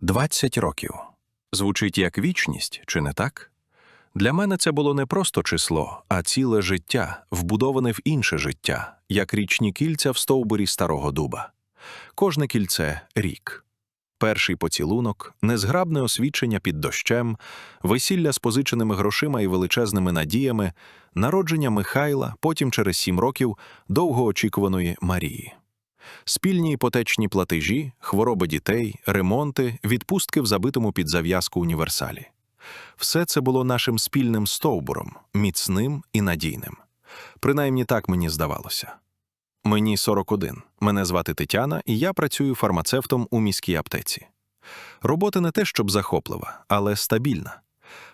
20 років. Звучить як вічність, чи не так? Для мене це було не просто число, а ціле життя, вбудоване в інше життя, як річні кільця в стовбурі старого дуба. Кожне кільце рік. Перший поцілунок, незграбне освічення під дощем, весілля з позиченими грошима і величезними надіями, народження Михайла, потім через сім років довгоочікуваної Марії. Спільні іпотечні платежі, хвороби дітей, ремонти, відпустки в забитому під зав'язку універсалі. Все це було нашим спільним стовбуром, міцним і надійним. Принаймні так мені здавалося. Мені 41, мене звати Тетяна, і я працюю фармацевтом у міській аптеці. Робота не те, щоб захоплива, але стабільна.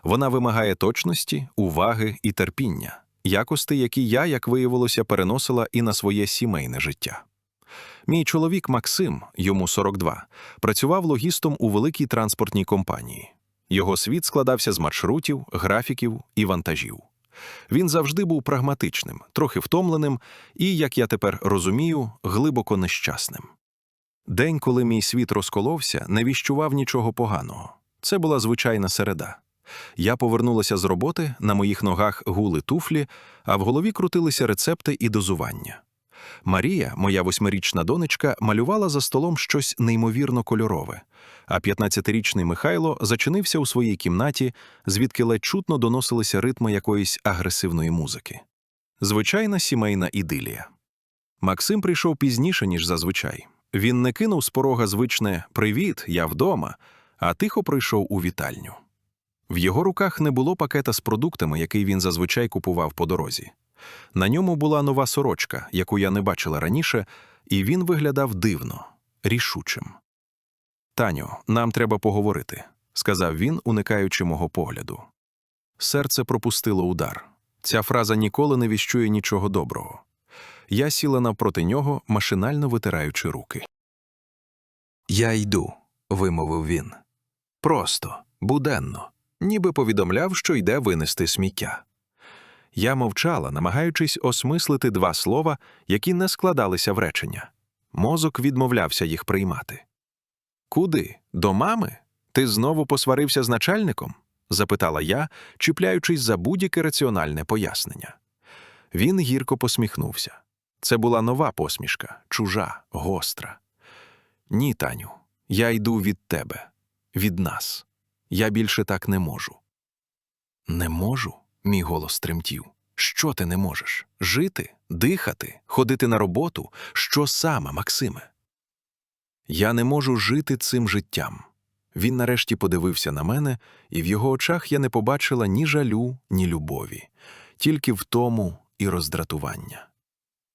Вона вимагає точності, уваги і терпіння, якості, які я, як виявилося, переносила і на своє сімейне життя. Мій чоловік Максим, йому 42, працював логістом у великій транспортній компанії. Його світ складався з маршрутів, графіків і вантажів. Він завжди був прагматичним, трохи втомленим і, як я тепер розумію, глибоко нещасним. День, коли мій світ розколовся, не віщував нічого поганого. Це була звичайна середа. Я повернулася з роботи, на моїх ногах гули туфлі, а в голові крутилися рецепти і дозування. Марія, моя восьмирічна донечка, малювала за столом щось неймовірно кольорове, а 15-річний Михайло зачинився у своїй кімнаті, звідки ледь чутно доносилися ритми якоїсь агресивної музики. Звичайна сімейна ідилія. Максим прийшов пізніше, ніж зазвичай. Він не кинув з порога звичне Привіт, я вдома, а тихо прийшов у вітальню. В його руках не було пакета з продуктами, який він зазвичай купував по дорозі. На ньому була нова сорочка, яку я не бачила раніше, і він виглядав дивно, рішучим. Таню, нам треба поговорити, сказав він, уникаючи мого погляду. Серце пропустило удар. Ця фраза ніколи не віщує нічого доброго. Я сіла навпроти нього, машинально витираючи руки. Я йду, вимовив він. Просто, буденно, ніби повідомляв, що йде винести сміття. Я мовчала, намагаючись осмислити два слова, які не складалися в речення. Мозок відмовлявся їх приймати. Куди? До мами? Ти знову посварився з начальником? запитала я, чіпляючись за будь-яке раціональне пояснення. Він гірко посміхнувся. Це була нова посмішка, чужа, гостра. Ні, Таню, я йду від тебе, від нас. Я більше так не можу. Не можу? Мій голос тремтів. Що ти не можеш? Жити, дихати, ходити на роботу? Що саме, Максиме? Я не можу жити цим життям. Він нарешті подивився на мене, і в його очах я не побачила ні жалю, ні любові, тільки втому і роздратування.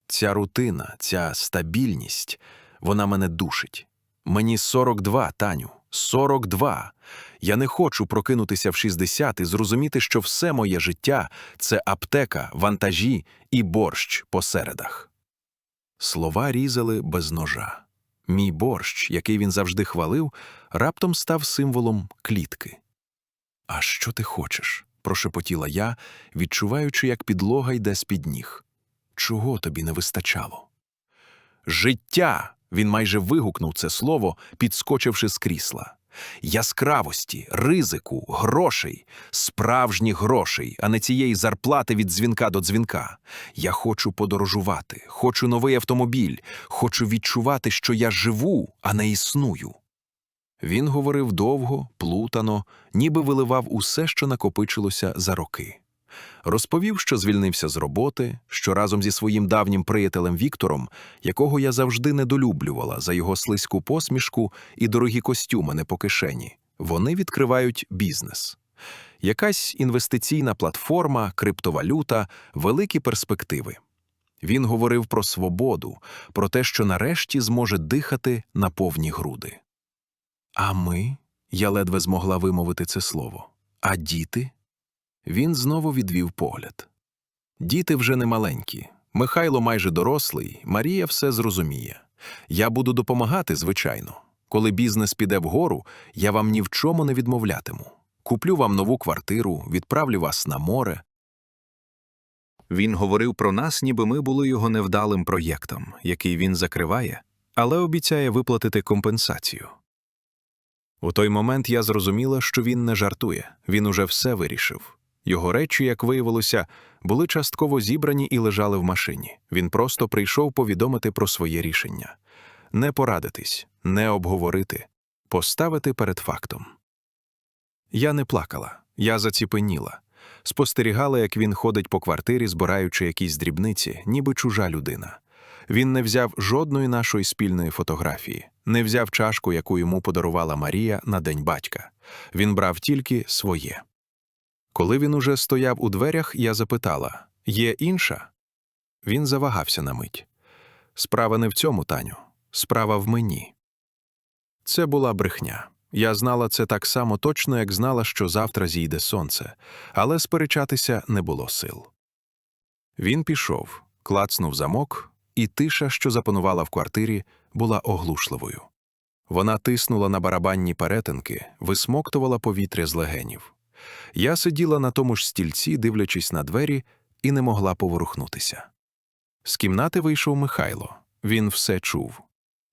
Ця рутина, ця стабільність, вона мене душить. Мені 42, Таню, 42. Я не хочу прокинутися в 60 і зрозуміти, що все моє життя це аптека, вантажі і борщ по середах. Слова різали без ножа. Мій борщ, який він завжди хвалив, раптом став символом клітки. А що ти хочеш? прошепотіла я, відчуваючи, як підлога йде з-під ніг. Чого тобі не вистачало? Життя. Він майже вигукнув це слово, підскочивши з крісла. Яскравості, ризику, грошей, справжніх грошей, а не цієї зарплати від дзвінка до дзвінка. Я хочу подорожувати, хочу новий автомобіль, хочу відчувати, що я живу, а не існую. Він говорив довго, плутано, ніби виливав усе, що накопичилося за роки. Розповів, що звільнився з роботи, що разом зі своїм давнім приятелем Віктором, якого я завжди недолюблювала за його слизьку посмішку і дорогі костюми не по кишені, вони відкривають бізнес. Якась інвестиційна платформа, криптовалюта, великі перспективи. Він говорив про свободу, про те, що нарешті зможе дихати на повні груди. А ми, я ледве змогла вимовити це слово. А діти? Він знову відвів погляд. Діти вже не маленькі. Михайло майже дорослий, Марія все зрозуміє. Я буду допомагати, звичайно. Коли бізнес піде вгору, я вам ні в чому не відмовлятиму. Куплю вам нову квартиру, відправлю вас на море. Він говорив про нас, ніби ми були його невдалим проєктом, який він закриває, але обіцяє виплатити компенсацію. У той момент я зрозуміла, що він не жартує, він уже все вирішив. Його речі, як виявилося, були частково зібрані і лежали в машині. Він просто прийшов повідомити про своє рішення не порадитись, не обговорити, поставити перед фактом. Я не плакала, я заціпеніла, спостерігала, як він ходить по квартирі, збираючи якісь дрібниці, ніби чужа людина. Він не взяв жодної нашої спільної фотографії, не взяв чашку, яку йому подарувала Марія на день батька. Він брав тільки своє. Коли він уже стояв у дверях, я запитала є інша? Він завагався на мить. Справа не в цьому, Таню, справа в мені. Це була брехня. Я знала це так само точно, як знала, що завтра зійде сонце, але сперечатися не було сил. Він пішов, клацнув замок, і тиша, що запанувала в квартирі, була оглушливою. Вона тиснула на барабанні перетинки, висмоктувала повітря з легенів. Я сиділа на тому ж стільці, дивлячись на двері, і не могла поворухнутися. З кімнати вийшов Михайло. Він все чув.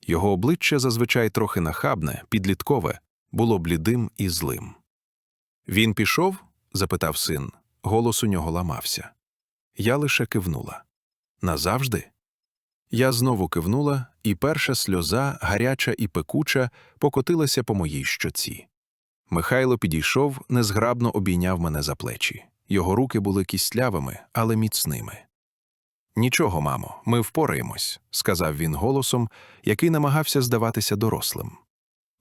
Його обличчя зазвичай трохи нахабне, підліткове, було блідим і злим. Він пішов? запитав син. Голос у нього ламався. Я лише кивнула. Назавжди? Я знову кивнула, і перша сльоза, гаряча і пекуча, покотилася по моїй щоці. Михайло підійшов, незграбно обійняв мене за плечі. Його руки були кістлявими, але міцними. Нічого, мамо, ми впораємось, сказав він голосом, який намагався здаватися дорослим.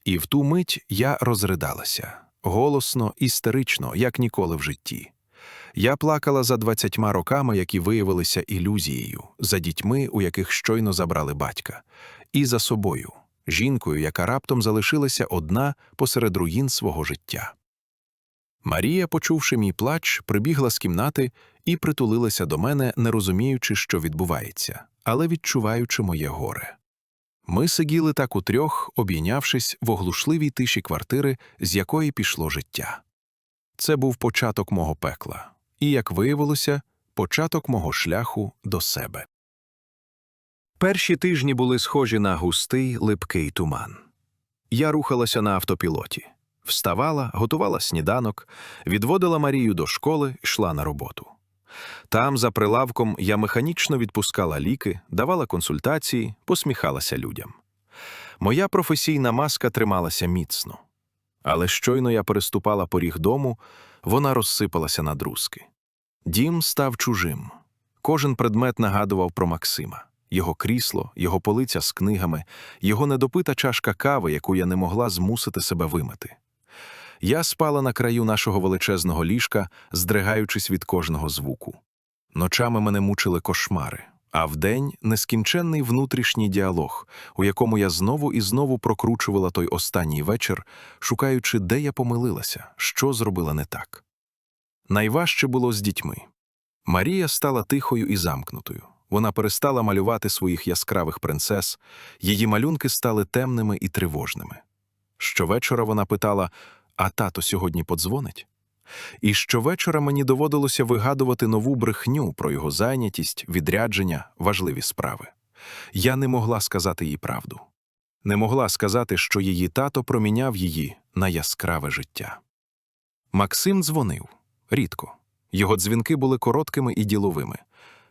І в ту мить я розридалася голосно, істерично, як ніколи в житті. Я плакала за двадцятьма роками, які виявилися ілюзією, за дітьми, у яких щойно забрали батька, і за собою, жінкою, яка раптом залишилася одна посеред руїн свого життя. Марія, почувши мій плач, прибігла з кімнати і притулилася до мене, не розуміючи, що відбувається, але відчуваючи моє горе. Ми сиділи так утрьох, обійнявшись в оглушливій тиші квартири, з якої пішло життя. Це був початок мого пекла, і, як виявилося, початок мого шляху до себе. Перші тижні були схожі на густий, липкий туман. Я рухалася на автопілоті, вставала, готувала сніданок, відводила Марію до школи, йшла на роботу. Там, за прилавком, я механічно відпускала ліки, давала консультації, посміхалася людям. Моя професійна маска трималася міцно. Але щойно я переступала поріг дому, вона розсипалася на друзки. Дім став чужим. Кожен предмет нагадував про Максима його крісло, його полиця з книгами, його недопита чашка кави, яку я не могла змусити себе вимити. Я спала на краю нашого величезного ліжка, здригаючись від кожного звуку. Ночами мене мучили кошмари, а вдень нескінченний внутрішній діалог, у якому я знову і знову прокручувала той останній вечір, шукаючи, де я помилилася, що зробила не так. Найважче було з дітьми. Марія стала тихою і замкнутою. Вона перестала малювати своїх яскравих принцес, її малюнки стали темними і тривожними. Щовечора вона питала а тато сьогодні подзвонить? І щовечора мені доводилося вигадувати нову брехню про його зайнятість, відрядження, важливі справи. Я не могла сказати їй правду. Не могла сказати, що її тато проміняв її на яскраве життя. Максим дзвонив рідко. Його дзвінки були короткими і діловими.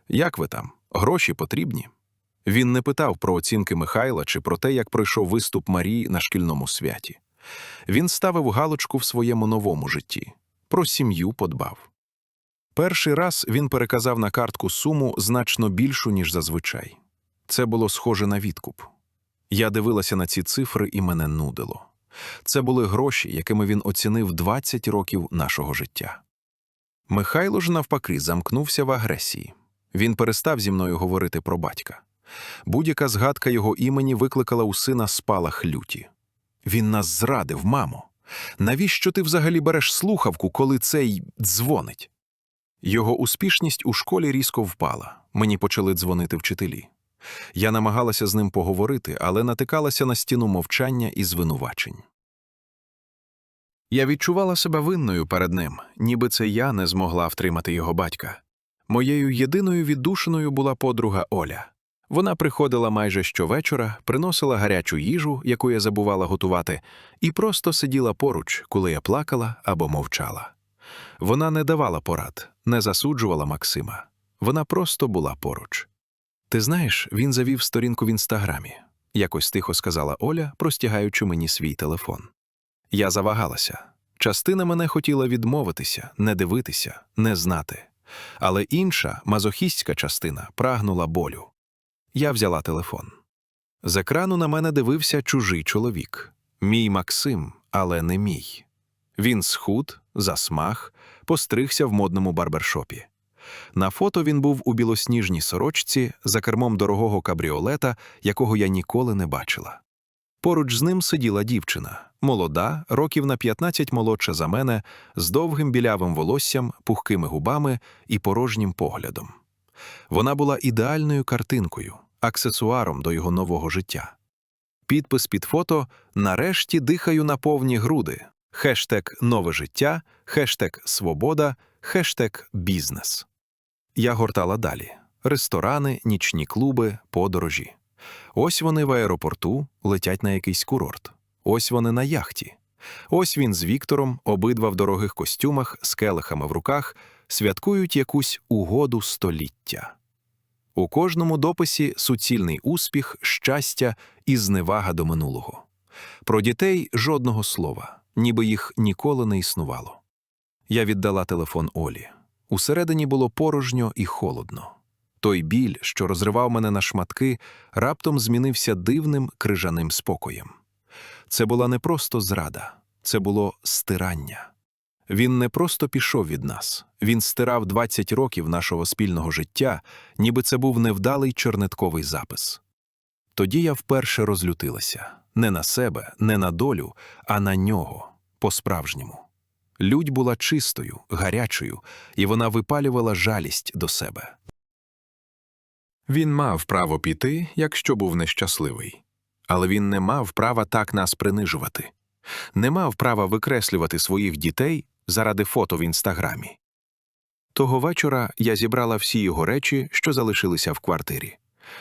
Як ви там? Гроші потрібні? Він не питав про оцінки Михайла чи про те, як пройшов виступ Марії на шкільному святі. Він ставив галочку в своєму новому житті, про сім'ю подбав. Перший раз він переказав на картку суму значно більшу, ніж зазвичай. Це було схоже на відкуп. Я дивилася на ці цифри і мене нудило. Це були гроші, якими він оцінив 20 років нашого життя. Михайло ж, навпаки, замкнувся в агресії. Він перестав зі мною говорити про батька. Будь-яка згадка його імені викликала у сина спалах люті. Він нас зрадив, мамо. Навіщо ти взагалі береш слухавку, коли цей дзвонить? Його успішність у школі різко впала. Мені почали дзвонити вчителі. Я намагалася з ним поговорити, але натикалася на стіну мовчання і звинувачень. Я відчувала себе винною перед ним, ніби це я не змогла втримати його батька. Моєю єдиною віддушиною була подруга Оля. Вона приходила майже щовечора, приносила гарячу їжу, яку я забувала готувати, і просто сиділа поруч, коли я плакала або мовчала. Вона не давала порад, не засуджувала Максима. Вона просто була поруч. Ти знаєш, він завів сторінку в інстаграмі, якось тихо сказала Оля, простягаючи мені свій телефон. Я завагалася. Частина мене хотіла відмовитися, не дивитися, не знати. Але інша, мазохістська частина, прагнула болю. Я взяла телефон. З екрану на мене дивився чужий чоловік. Мій Максим, але не мій. Він схуд, засмаг, постригся в модному барбершопі. На фото він був у білосніжній сорочці за кермом дорогого кабріолета, якого я ніколи не бачила. Поруч з ним сиділа дівчина, молода, років на 15 молодша за мене, з довгим білявим волоссям, пухкими губами і порожнім поглядом. Вона була ідеальною картинкою, аксесуаром до його нового життя. Підпис під фото Нарешті дихаю на повні груди. Хештег нове життя, хештег свобода, хештег бізнес. Я гортала далі: ресторани, нічні клуби, подорожі. Ось вони в аеропорту летять на якийсь курорт. Ось вони на яхті. Ось він з Віктором, обидва в дорогих костюмах, з келихами в руках, святкують якусь угоду століття. У кожному дописі суцільний успіх, щастя і зневага до минулого. Про дітей жодного слова, ніби їх ніколи не існувало. Я віддала телефон Олі. Усередині було порожньо і холодно. Той біль, що розривав мене на шматки, раптом змінився дивним крижаним спокоєм. Це була не просто зрада, це було стирання. Він не просто пішов від нас, він стирав 20 років нашого спільного життя, ніби це був невдалий чорнетковий запис. Тоді я вперше розлютилася не на себе, не на долю, а на нього, по-справжньому. Людь була чистою, гарячою, і вона випалювала жалість до себе. Він мав право піти, якщо був нещасливий, але він не мав права так нас принижувати, не мав права викреслювати своїх дітей заради фото в інстаграмі. Того вечора я зібрала всі його речі, що залишилися в квартирі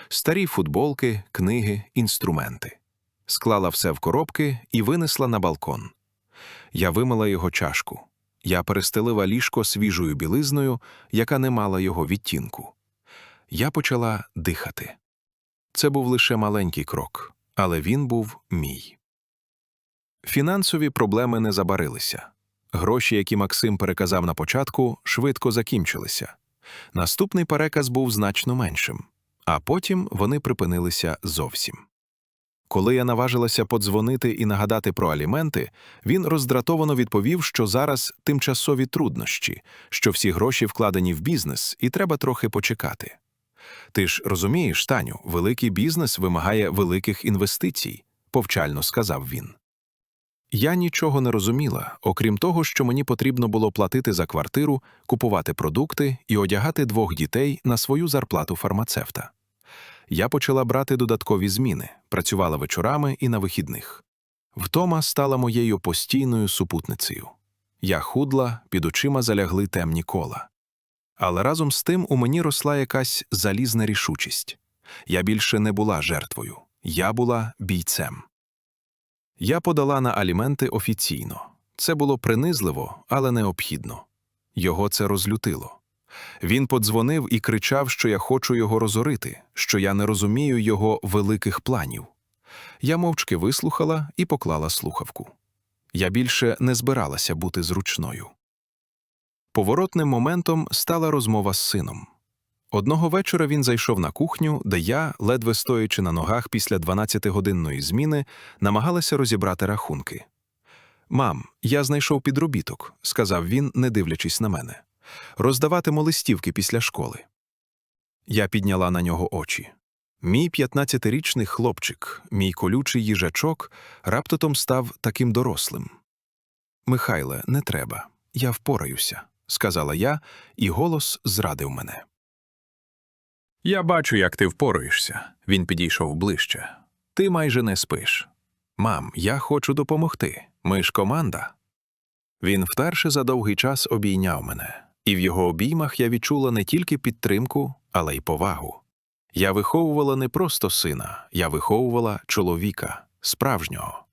старі футболки, книги, інструменти. Склала все в коробки і винесла на балкон. Я вимила його чашку. Я перестелила ліжко свіжою білизною, яка не мала його відтінку. Я почала дихати. Це був лише маленький крок, але він був мій. Фінансові проблеми не забарилися. Гроші, які Максим переказав на початку, швидко закінчилися. Наступний переказ був значно меншим, а потім вони припинилися зовсім. Коли я наважилася подзвонити і нагадати про аліменти, він роздратовано відповів, що зараз тимчасові труднощі, що всі гроші вкладені в бізнес, і треба трохи почекати. Ти ж розумієш, Таню, великий бізнес вимагає великих інвестицій, повчально сказав він. Я нічого не розуміла, окрім того, що мені потрібно було платити за квартиру, купувати продукти і одягати двох дітей на свою зарплату фармацевта. Я почала брати додаткові зміни, працювала вечорами і на вихідних. Втома стала моєю постійною супутницею. Я худла, під очима залягли темні кола. Але разом з тим у мені росла якась залізна рішучість. Я більше не була жертвою, я була бійцем. Я подала на аліменти офіційно. Це було принизливо, але необхідно. Його це розлютило. Він подзвонив і кричав, що я хочу його розорити, що я не розумію його великих планів. Я мовчки вислухала і поклала слухавку. Я більше не збиралася бути зручною. Поворотним моментом стала розмова з сином. Одного вечора він зайшов на кухню, де я, ледве стоячи на ногах після 12-годинної зміни, намагалася розібрати рахунки. Мам, я знайшов підробіток, сказав він, не дивлячись на мене. Роздаватиму листівки після школи. Я підняла на нього очі. Мій 15-річний хлопчик, мій колючий їжачок, раптотом став таким дорослим. Михайле, не треба, я впораюся, сказала я, і голос зрадив мене. Я бачу, як ти впораєшся. Він підійшов ближче. Ти майже не спиш. Мам, я хочу допомогти. Ми ж команда. Він вперше за довгий час обійняв мене, і в його обіймах я відчула не тільки підтримку, але й повагу. Я виховувала не просто сина, я виховувала чоловіка, справжнього.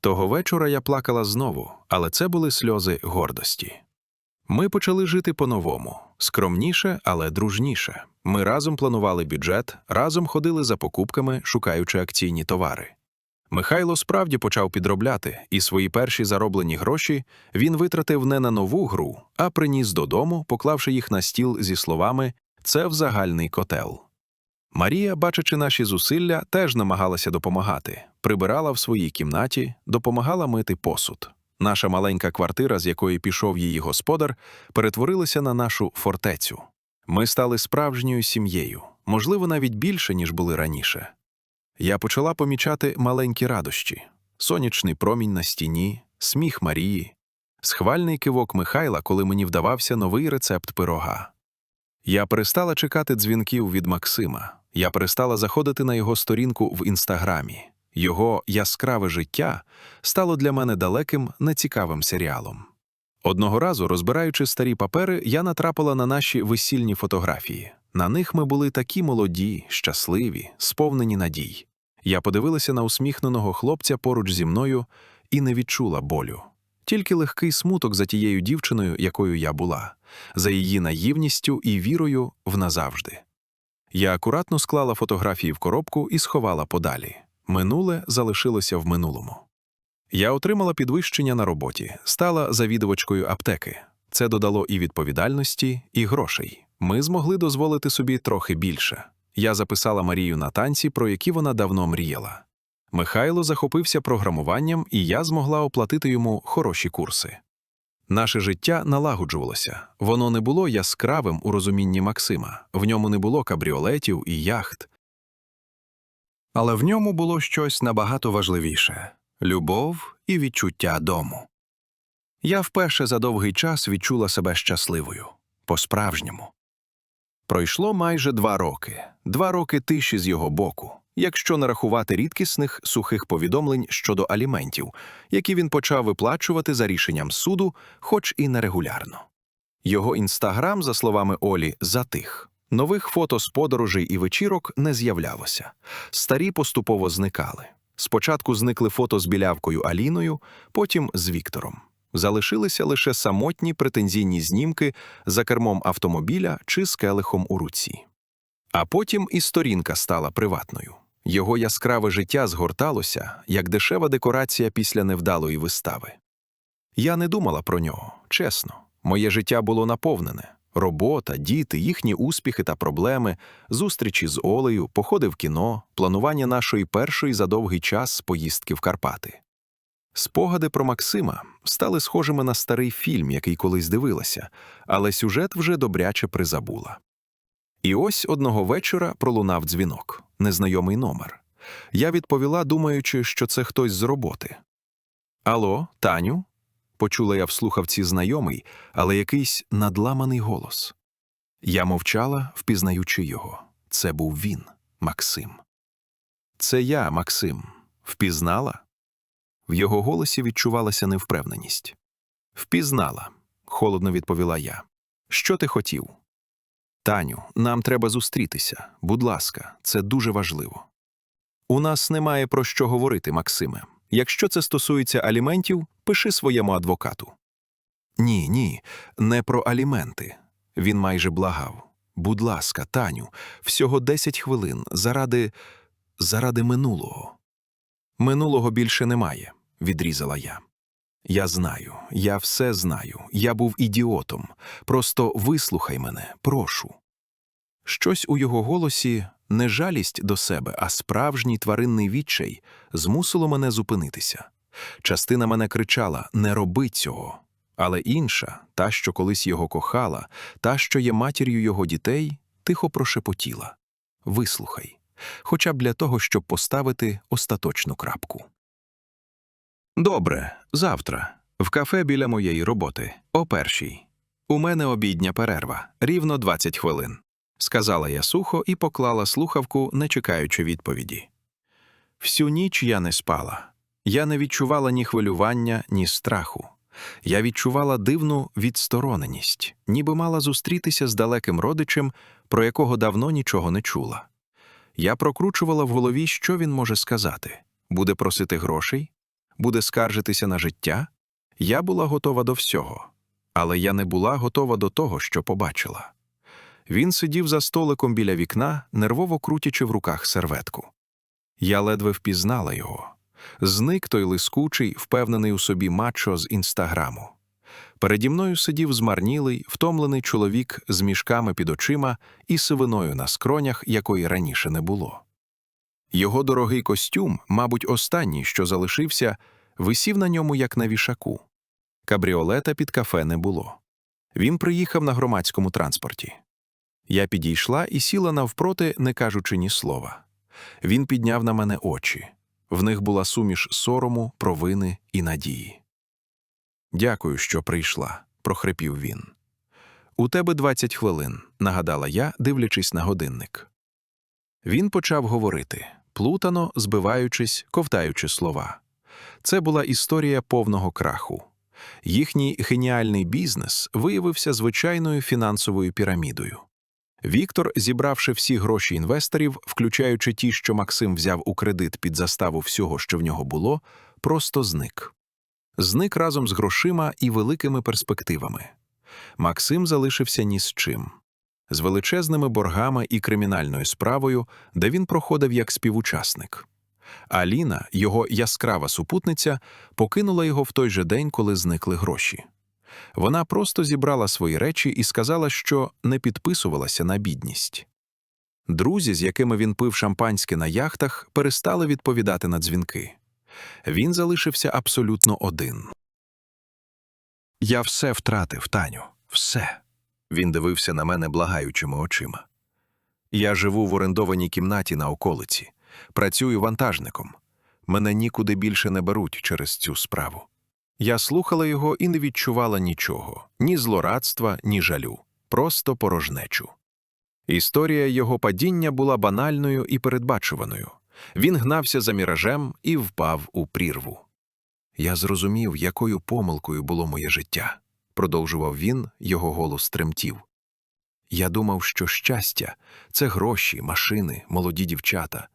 Того вечора я плакала знову, але це були сльози гордості. Ми почали жити по-новому, скромніше, але дружніше. Ми разом планували бюджет, разом ходили за покупками, шукаючи акційні товари. Михайло справді почав підробляти, і свої перші зароблені гроші він витратив не на нову гру, а приніс додому, поклавши їх на стіл зі словами Це в загальний котел. Марія, бачачи наші зусилля, теж намагалася допомагати, прибирала в своїй кімнаті, допомагала мити посуд. Наша маленька квартира, з якої пішов її господар, перетворилася на нашу фортецю. Ми стали справжньою сім'єю, можливо, навіть більше, ніж були раніше. Я почала помічати маленькі радощі: сонячний промінь на стіні, сміх Марії, схвальний кивок Михайла, коли мені вдавався новий рецепт пирога. Я перестала чекати дзвінків від Максима. Я перестала заходити на його сторінку в інстаграмі. Його яскраве життя стало для мене далеким, нецікавим серіалом. Одного разу, розбираючи старі папери, я натрапила на наші весільні фотографії. На них ми були такі молоді, щасливі, сповнені надій. Я подивилася на усміхненого хлопця поруч зі мною і не відчула болю. Тільки легкий смуток за тією дівчиною, якою я була, за її наївністю і вірою в назавжди. Я акуратно склала фотографії в коробку і сховала подалі. Минуле залишилося в минулому. Я отримала підвищення на роботі, стала завідувачкою аптеки. Це додало і відповідальності, і грошей. Ми змогли дозволити собі трохи більше. Я записала Марію на танці, про які вона давно мріяла. Михайло захопився програмуванням, і я змогла оплатити йому хороші курси. Наше життя налагоджувалося, воно не було яскравим у розумінні Максима, в ньому не було кабріолетів і яхт. Але в ньому було щось набагато важливіше любов і відчуття дому. Я вперше за довгий час відчула себе щасливою, по-справжньому. Пройшло майже два роки, два роки тиші з його боку, якщо не рахувати рідкісних сухих повідомлень щодо аліментів, які він почав виплачувати за рішенням суду, хоч і нерегулярно. Його інстаграм, за словами Олі, затих. Нових фото з подорожей і вечірок не з'являлося. Старі поступово зникали. Спочатку зникли фото з білявкою Аліною, потім з Віктором. Залишилися лише самотні претензійні знімки за кермом автомобіля чи з келихом у руці. А потім і сторінка стала приватною. Його яскраве життя згорталося, як дешева декорація після невдалої вистави. Я не думала про нього, чесно. Моє життя було наповнене робота, діти, їхні успіхи та проблеми, зустрічі з Олею, походи в кіно, планування нашої першої за довгий час поїздки в Карпати. Спогади про Максима стали схожими на старий фільм, який колись дивилася, але сюжет вже добряче призабула. І ось одного вечора пролунав дзвінок, незнайомий номер. Я відповіла, думаючи, що це хтось з роботи. Алло, Таню? Почула я в слухавці знайомий, але якийсь надламаний голос. Я мовчала, впізнаючи його. Це був він, Максим. Це я, Максим. Впізнала? В його голосі відчувалася невпевненість. Впізнала, холодно відповіла я. Що ти хотів? Таню, нам треба зустрітися. Будь ласка, це дуже важливо. У нас немає про що говорити, Максиме. Якщо це стосується аліментів, пиши своєму адвокату. Ні, ні, не про аліменти. Він майже благав. Будь ласка, Таню, всього 10 хвилин заради. заради минулого. Минулого більше немає, відрізала я. Я знаю, я все знаю, я був ідіотом. Просто вислухай мене, прошу. Щось у його голосі, не жалість до себе, а справжній тваринний відчай змусило мене зупинитися. Частина мене кричала Не роби цього. Але інша, та, що колись його кохала, та, що є матір'ю його дітей, тихо прошепотіла Вислухай, хоча б для того, щоб поставити остаточну крапку. Добре, завтра, в кафе біля моєї роботи, о першій. У мене обідня перерва, рівно 20 хвилин, сказала я сухо і поклала слухавку, не чекаючи відповіді. Всю ніч я не спала. Я не відчувала ні хвилювання, ні страху. Я відчувала дивну відстороненість, ніби мала зустрітися з далеким родичем, про якого давно нічого не чула. Я прокручувала в голові, що він може сказати. Буде просити грошей? Буде скаржитися на життя? Я була готова до всього, але я не була готова до того, що побачила. Він сидів за столиком біля вікна, нервово крутячи в руках серветку. Я ледве впізнала його. Зник той лискучий, впевнений у собі мачо з інстаграму. Переді мною сидів змарнілий, втомлений чоловік з мішками під очима і сивиною на скронях, якої раніше не було. Його дорогий костюм, мабуть, останній, що залишився, висів на ньому, як на вішаку. Кабріолета під кафе не було. Він приїхав на громадському транспорті. Я підійшла і сіла навпроти, не кажучи ні слова. Він підняв на мене очі. В них була суміш сорому, провини і надії. Дякую, що прийшла, прохрипів він. У тебе 20 хвилин, нагадала я, дивлячись на годинник. Він почав говорити, плутано, збиваючись, ковтаючи слова. Це була історія повного краху. Їхній геніальний бізнес виявився звичайною фінансовою пірамідою. Віктор, зібравши всі гроші інвесторів, включаючи ті, що Максим взяв у кредит під заставу всього, що в нього було, просто зник. Зник разом з грошима і великими перспективами. Максим залишився ні з чим. З величезними боргами і кримінальною справою, де він проходив як співучасник. Аліна, його яскрава супутниця, покинула його в той же день, коли зникли гроші. Вона просто зібрала свої речі і сказала, що не підписувалася на бідність. Друзі, з якими він пив шампанське на яхтах, перестали відповідати на дзвінки. Він залишився абсолютно один. Я все втратив, Таню, все. Він дивився на мене благаючими очима. Я живу в орендованій кімнаті на околиці, працюю вантажником. Мене нікуди більше не беруть через цю справу. Я слухала його і не відчувала нічого ні злорадства, ні жалю, просто порожнечу. Історія його падіння була банальною і передбачуваною. Він гнався за міражем і впав у прірву. Я зрозумів, якою помилкою було моє життя, продовжував він, його голос тремтів. Я думав, що щастя це гроші, машини, молоді дівчата.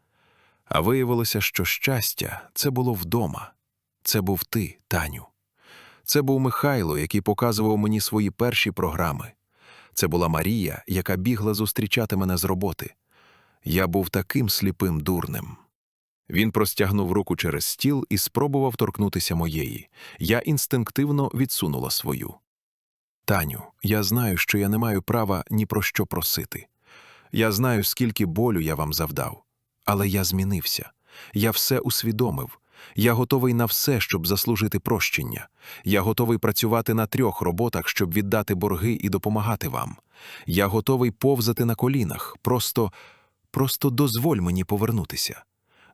А виявилося, що щастя це було вдома. Це був ти, Таню. Це був Михайло, який показував мені свої перші програми. Це була Марія, яка бігла зустрічати мене з роботи. Я був таким сліпим дурнем. Він простягнув руку через стіл і спробував торкнутися моєї. Я інстинктивно відсунула свою. Таню, я знаю, що я не маю права ні про що просити. Я знаю, скільки болю я вам завдав. Але я змінився. Я все усвідомив. Я готовий на все, щоб заслужити прощення. Я готовий працювати на трьох роботах, щоб віддати борги і допомагати вам. Я готовий повзати на колінах. Просто, просто дозволь мені повернутися.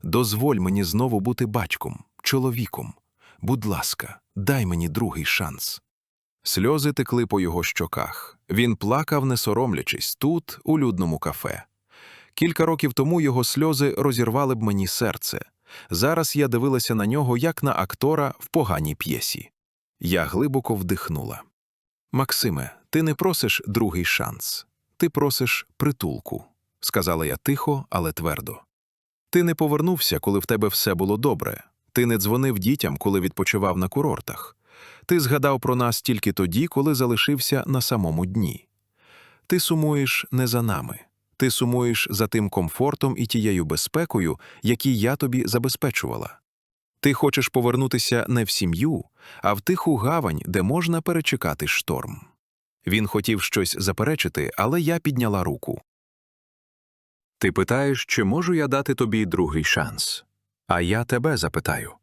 Дозволь мені знову бути батьком, чоловіком. Будь ласка, дай мені другий шанс. Сльози текли по його щоках. Він плакав, не соромлячись, тут, у людному кафе. Кілька років тому його сльози розірвали б мені серце. Зараз я дивилася на нього як на актора в поганій п'єсі. Я глибоко вдихнула. Максиме, ти не просиш другий шанс, ти просиш притулку, сказала я тихо, але твердо. Ти не повернувся, коли в тебе все було добре. Ти не дзвонив дітям, коли відпочивав на курортах. Ти згадав про нас тільки тоді, коли залишився на самому дні. Ти сумуєш не за нами. Ти сумуєш за тим комфортом і тією безпекою, які я тобі забезпечувала. Ти хочеш повернутися не в сім'ю, а в тиху гавань, де можна перечекати шторм. Він хотів щось заперечити, але я підняла руку. Ти питаєш, чи можу я дати тобі другий шанс? А я тебе запитаю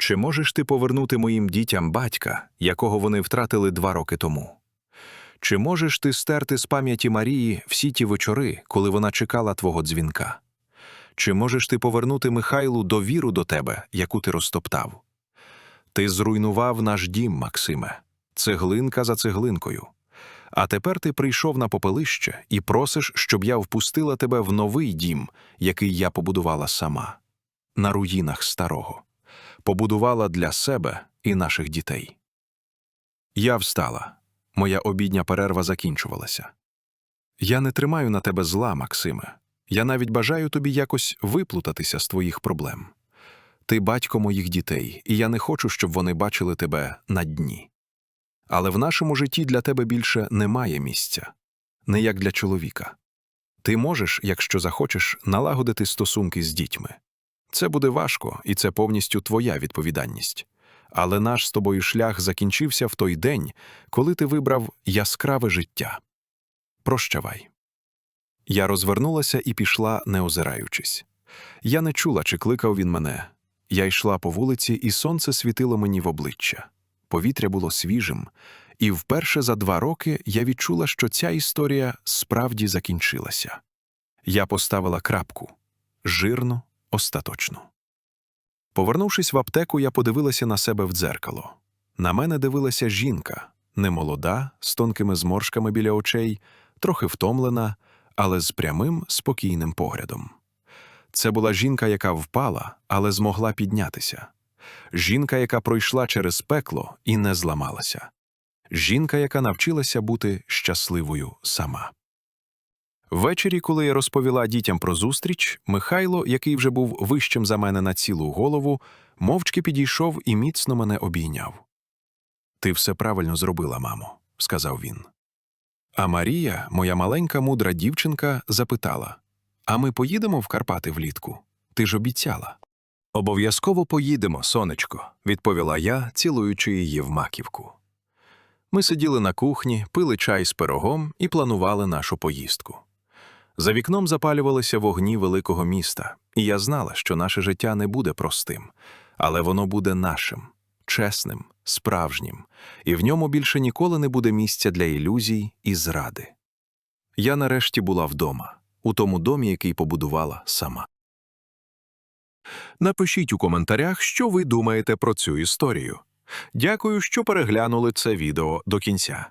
чи можеш ти повернути моїм дітям батька, якого вони втратили два роки тому? Чи можеш ти стерти з пам'яті Марії всі ті вечори, коли вона чекала твого дзвінка? Чи можеш ти повернути Михайлу довіру до тебе, яку ти розтоптав? Ти зруйнував наш дім, Максиме, цеглинка за цеглинкою. А тепер ти прийшов на попелище і просиш, щоб я впустила тебе в новий дім, який я побудувала сама, на руїнах старого, побудувала для себе і наших дітей. Я встала. Моя обідня перерва закінчувалася. Я не тримаю на тебе зла, Максиме. Я навіть бажаю тобі якось виплутатися з твоїх проблем. Ти батько моїх дітей, і я не хочу, щоб вони бачили тебе на дні. Але в нашому житті для тебе більше немає місця, не як для чоловіка. Ти можеш, якщо захочеш, налагодити стосунки з дітьми. Це буде важко, і це повністю твоя відповідальність. Але наш з тобою шлях закінчився в той день, коли ти вибрав яскраве життя. Прощавай. Я розвернулася і пішла, не озираючись. Я не чула, чи кликав він мене. Я йшла по вулиці, і сонце світило мені в обличчя. Повітря було свіжим, і вперше за два роки я відчула, що ця історія справді закінчилася. Я поставила крапку жирно, остаточно. Повернувшись в аптеку, я подивилася на себе в дзеркало. На мене дивилася жінка, немолода, з тонкими зморшками біля очей, трохи втомлена, але з прямим, спокійним поглядом. Це була жінка, яка впала, але змогла піднятися. Жінка, яка пройшла через пекло і не зламалася. Жінка, яка навчилася бути щасливою сама. Ввечері, коли я розповіла дітям про зустріч, Михайло, який вже був вищим за мене на цілу голову, мовчки підійшов і міцно мене обійняв. Ти все правильно зробила, мамо, сказав він. А Марія, моя маленька мудра дівчинка, запитала А ми поїдемо в Карпати влітку? Ти ж обіцяла. Обов'язково поїдемо, сонечко, відповіла я, цілуючи її в маківку. Ми сиділи на кухні, пили чай з пирогом і планували нашу поїздку. За вікном запалювалися вогні великого міста, і я знала, що наше життя не буде простим, але воно буде нашим, чесним, справжнім, і в ньому більше ніколи не буде місця для ілюзій і зради. Я нарешті була вдома, у тому домі, який побудувала сама. Напишіть у коментарях, що ви думаєте про цю історію. Дякую, що переглянули це відео до кінця.